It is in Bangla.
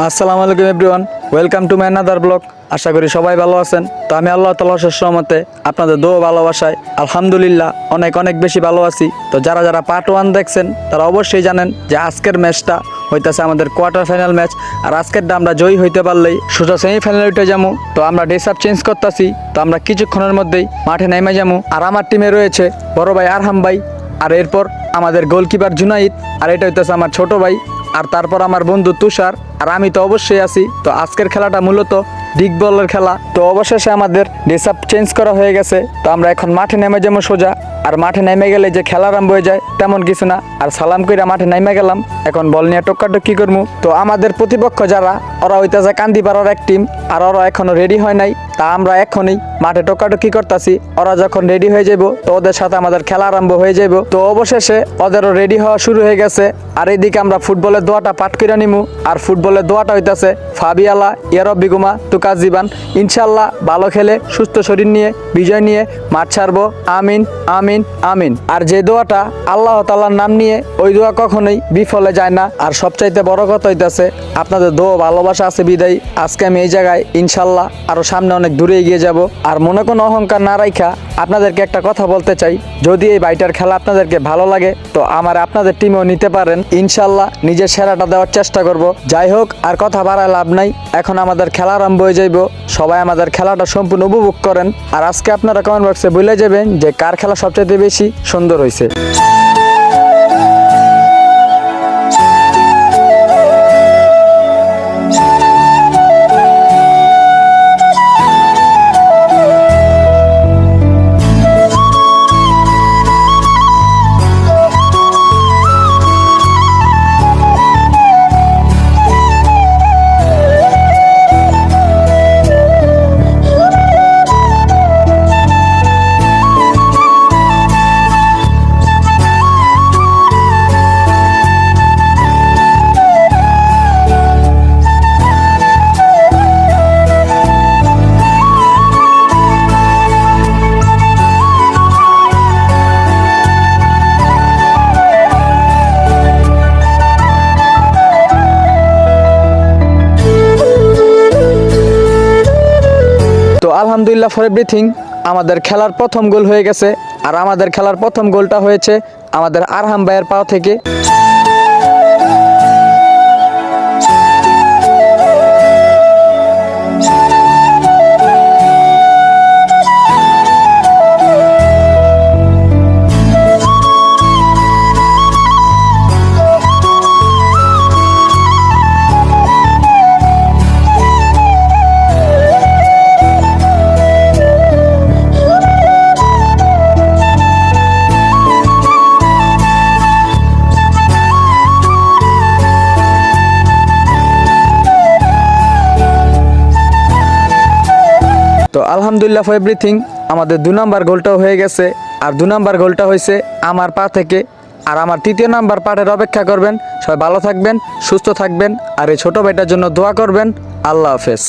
আসসালামু আলাইকুম everyone, welcome to my another blog আশা করি সবাই ভালো আছেন। তো আমি আল্লাহ তালা সহমতে আপনাদের দো ভালোবাসায় আলহামদুলিল্লাহ অনেক অনেক বেশি ভালো আছি। তো যারা যারা পার্ট ওয়ান দেখছেন, তারা অবশ্যই জানেন যে আজকের ম্যাচটা হইতেছে আমাদের কোয়ার্টার ফাইনাল ম্যাচ আর আজকেরটা আমরা জয়ী হইতে পারলেই সোজা সেমিফাইনাল উঠে যাব তো আমরা ড্রেস আপ চেঞ্জ করতেছি। তো আমরা কিছুক্ষণের মধ্যেই মাঠে নেমে যাব আর আমার টিমে রয়েছে বড় ভাই আরহাম ভাই। আর এরপর আমাদের গোলকিপার জুনাইদ। আর এটা হইতেছে আমার ছোট ভাই আর তারপর আমার বন্ধু তুষার, আর আমি তো অবশ্যই আছি। তো আজকের খেলাটা মূলত ডিগ বলের খেলা। তো অবশেষে আমাদের ড্রেস আপ চেঞ্জ করা হয়ে গেছে। তো আমরা এখন মাঠে নেমে যাব সোজা। আর মাঠে নেমে গেলে যে খেলা আরম্ভ হয়ে যায় তেমন কিছু না। আর সালাম কইরা মাঠে নেমে গেলাম। এখন বল নিয়ে টক্কাটক্কি করব তো আমাদের প্রতিপক্ষ যারা, ওরা হইতেছে কান্দিপাড়ার এক টিম আর ওরা এখনও রেডি হয় নাই। তা আমরা এখনই মাঠে টক্কাটক্কি করতেছি। ওরা যখন রেডি হয়ে যাব তো ওদের সাথে আমাদের খেলা আরম্ভ হয়ে যাব তো অবশেষে ওদেরও রেডি হওয়া শুরু হয়ে গেছে। আর এদিকে আমরা ফুটবলের দোয়াটা পাঠ করে নিমু। আর ফুটবলের দোয়াটা হইতাছে, ফাবিয়ালা ইয়ারব বিগুমা তুকা জীবান ইনশাল্লাহ ভালো খেলে, সুস্থ শরীর নিয়ে, বিজয় নিয়ে মাঠ ছাড়বো। আমিন আমিন আমিন। আর যে দোয়াটা আল্লাহ তাল্লার নাম নিয়ে, ওই দোয়া কখনোই বিফলে যায় না। আর সবচাইতে বড় কথা হইতাছে, আপনাদের দোয়া ভালোবাসা আছে বিদায়। আজকে আমি এই জায়গায় ইনশাল্লাহ আরও সামনে অনেক দূরে এগিয়ে যাব। আর মনে কোনো অহংকার না রাইখা আপনাদেরকে একটা কথা বলতে চাই। যদি এই বাইটার খেলা আপনাদেরকে ভালো লাগে, তো আমার আপনাদের টিমেও নিতে পারেন। ইনশাল্লাহ নিজের সেরাটা দেওয়ার চেষ্টা করব। যাই হোক, আর কথা বাড়ায় লাভ নাই। এখন আমাদের খেলা আরম্ভ হয়ে যাইব। সবাই আমাদের খেলাটা সম্পূর্ণ উপভোগ করেন। আর আজকে আপনারা কমেন্ট বক্সে বলে যাবেন যে কার খেলা সবচেয়ে বেশি সুন্দর হয়েছে আলহামদুলিল্লাহ ফর এভরিথিং আমাদের খেলার প্রথম গোল হয়ে গেছে। আর আমাদের খেলার প্রথম গোলটা হয়েছে আমাদের আরহাম ভাইয়ের পা থেকে। তো আলহামদুলিল্লাহ ফর এভরিথিং আমাদের দু নম্বর গোলটাও হয়ে গেছে। আর দু নম্বর গোলটা হয়েছে আমার পা থেকে। আর আমার তৃতীয় নাম্বার পাঠের অপেক্ষা করবেন। সবাই ভালো থাকবেন, সুস্থ থাকবেন। আর এই ছোটো ভাইটার জন্য দোয়া করবেন। আল্লাহ হাফেজ।